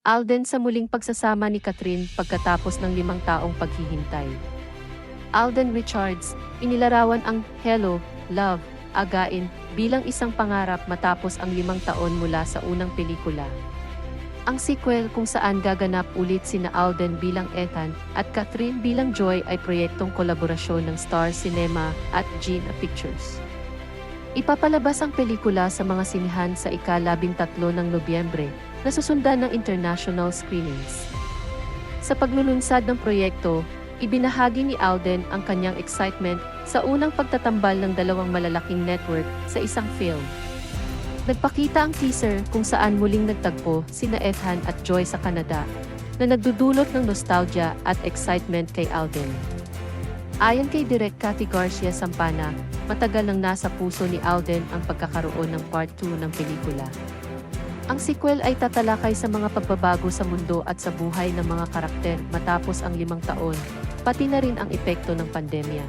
Alden sa muling pagsasama ni Catherine pagkatapos ng limang taong paghihintay. Alden Richards, inilarawan ang Hello, Love, Again bilang isang pangarap matapos ang limang taon mula sa unang pelikula. Ang sequel kung saan gaganap ulit sina Alden bilang Ethan at Catherine bilang Joy ay proyektong kolaborasyon ng Star Cinema at Gina Pictures. Ipapalabas ang pelikula sa mga sinihan sa ikalabing tatlo ng Nobyembre na susundan ng international screenings. Sa paglulunsad ng proyekto, ibinahagi ni Alden ang kanyang excitement sa unang pagtatambal ng dalawang malalaking network sa isang film. Nagpakita ang teaser kung saan muling nagtagpo sina Ethan at Joy sa Canada na nagdudulot ng nostalgia at excitement kay Alden. Ayon kay Direk Cathy Garcia Sampana, matagal nang nasa puso ni Alden ang pagkakaroon ng part 2 ng pelikula. Ang sequel ay tatalakay sa mga pagbabago sa mundo at sa buhay ng mga karakter matapos ang limang taon, pati na rin ang epekto ng pandemya.